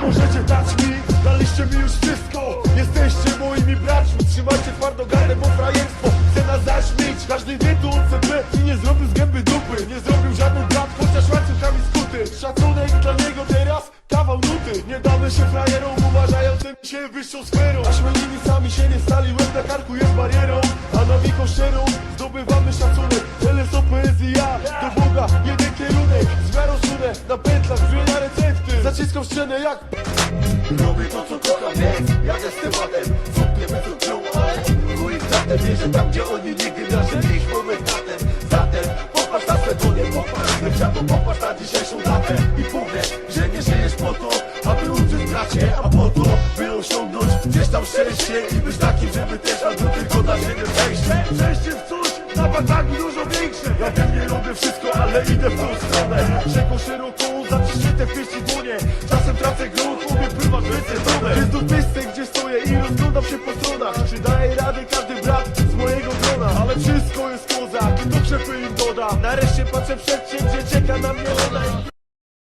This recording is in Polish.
możecie dać mi, daliście mi już wszystko. Jesteście moimi braćmi, trzymajcie twardo gardę, bo frajerstwo chce nas zaśmieć Każdy wie tu CP i nie zrobił z gęby dupy. Nie zrobił żaden brat, chociaż łańcuchami skuty. Szacunek dla niego teraz, kawał nuty. Nie damy się frajerom, uważającym się wyższą sferą. A śmielini sami się Zaciskam szczenę jak Robię to co kocham, więc jadę z tematem Wątpię bez odczuł, ale w tatę Wierzę tam gdzie oni nigdy na ziemi ich momentatem Zatem popatrz na swe dłonie, popatrz Leczato popatrz na dzisiejszą datę. I powiesz, że nie żyjesz po to Aby uczyć bracie, a po to By osiągnąć gdzieś tam szczęście I być takim, żeby też albo tylko na ziemię przejście. Przejście w coś, na batagi dużo większe. Ja wiem, nie robię wszystko, ale idę w tą stronę. Rzeką szeroką, zaciśnięte w rozglądam się po stronach. Czy daje radę każdy brat z mojego grona. Ale wszystko jest kozak, to krzepy im doda Nareszcie patrzę przed się, gdzie czeka na mnie